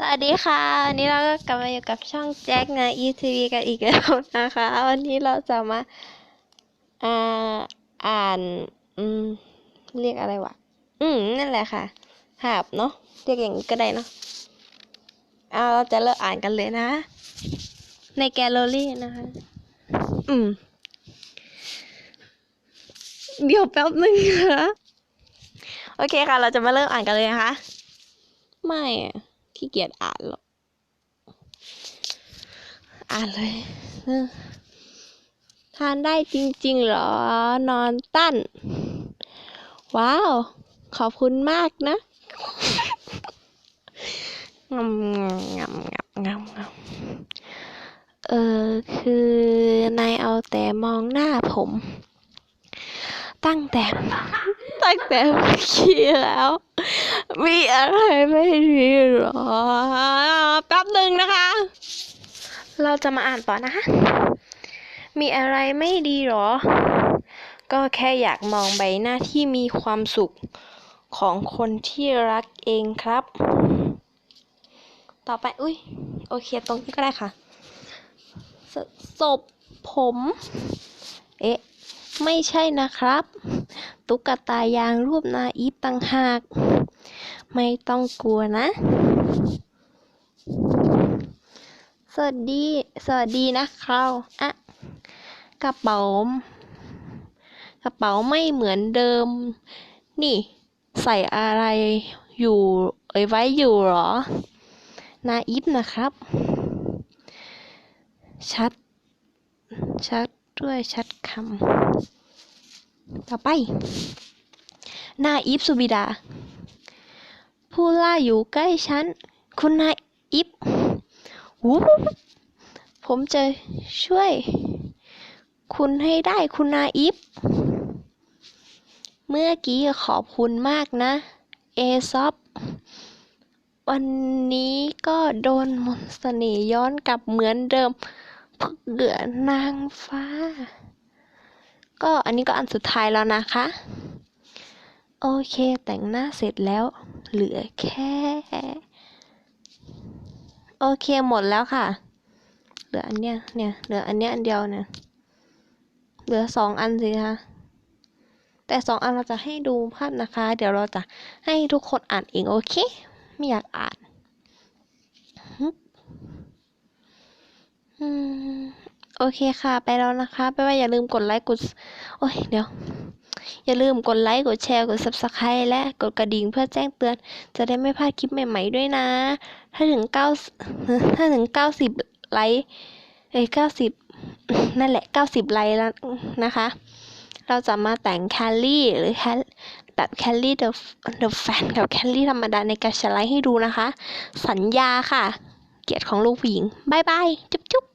สวัสดีค่ะ วันนี้เราก็กลับมาอยู่กับช่องแจ็คนะ ETV กันอีกแล้วนะคะ วันนี้เราจะมาอ่าอ่าน อืม เรียกอะไรวะ อืม นั่นแหละค่ะ หาบเนาะ เรียกอย่างนี้ก็ได้เนาะเอาเราจะเริ่มอ่านกันเลยนะ ในแกลเลอรี่นะคะ อืม เดี๋ยวแป๊บนึงนะคะโอเคค่ะ เราจะมาเริ่มอ่านกันเลยนะคะ ไม่อะ ขี้เกียจอ่านหรอก อ่านเลยเออทานได้จริงๆเหรอ นอนตั้น ว้าว ขอบคุณมากนะงำงำงำงำงำเออ คือนายเอาแต่มองหน้าผม ตั้งแต่ ตั้งแต่เมื่อกี้แล้ว มีอะไรไม่ดีหรอ แป๊บหนึ่งนะคะ เราจะมาอ่านต่อนะ มีอะไรไม่ดีหรอ ก็แค่อยากมองใบหน้าที่มีความสุขของคนที่รักเองครับ ต่อไป อุ้ยโอเค ตรงนี้ก็ได้ค่ะศศพผม เอ๊ะ ไม่ใช่นะครับ ตุ๊กตายางรูปนาอีฟต่างหาก ไม่ต้องกลัวนะ สวัสดี สวัสดีนะครับอะกระเป๋ากระเป๋าไม่เหมือนเดิม นี่ ใส่อะไรอยู่เอ้ยไว้อยู่หรอ นาอีฟนะครับ ชัด ชัดด้วยชัดคำต่อไป นาอีฟสุบิดา ผู้ล่าอยู่ใกล้ฉัน คุณนายอีฟหูผมจะช่วย คุณให้ได้คุณนายอีฟเมื่อกี้ขอบคุณมากนะ เอซอปวันนี้ก็โดนมนต์เสน่ย้อนกลับเหมือนเดิมเผื่อนางฟ้า ก็อันนี้ก็อันสุดท้ายแล้วนะคะ โอเคแต่งหน้าเสร็จแล้ว เหลือแค่ โอเคหมดแล้วค่ะ เหลืออันเนี้ยเนี่ยเหลืออันเนี้ยอันเดียวเนี่ยเหลือสองอันสิคะแต่สองอันเราจะให้ดูภาพนะคะ เดี๋ยวเราจะให้ทุกคนอ่านเองโอเค ไม่อยากอ่านโอเคค่ะ ไปแล้วนะคะ ไปว่าอย่าลืมกดไลค์กด โอ้ยเดี๋ยว อย่าลืมกดไลค์ กดแชร์ กด subscribe และกดกระดิ่งเพื่อแจ้งเตือน จะได้ไม่พลาดคลิปใหม่ๆด้วยนะ ถ้าถึงเก้าถ้าถึงเก้าสิบไลค์เอ้ยเก้าสิบนั่นแหละเก้าสิบไลค์แล้วนะคะ เราจะมาแต่งแคลรี่หรือแคลแบบแคลรี่เดอะเดอะแฟนกับแคลรี่ธรรมดาในการสไลด์ให้ดูนะคะ สัญญาค่ะ เกียรติของลูกผู้หญิงบายบาย จุ๊บจุ๊บ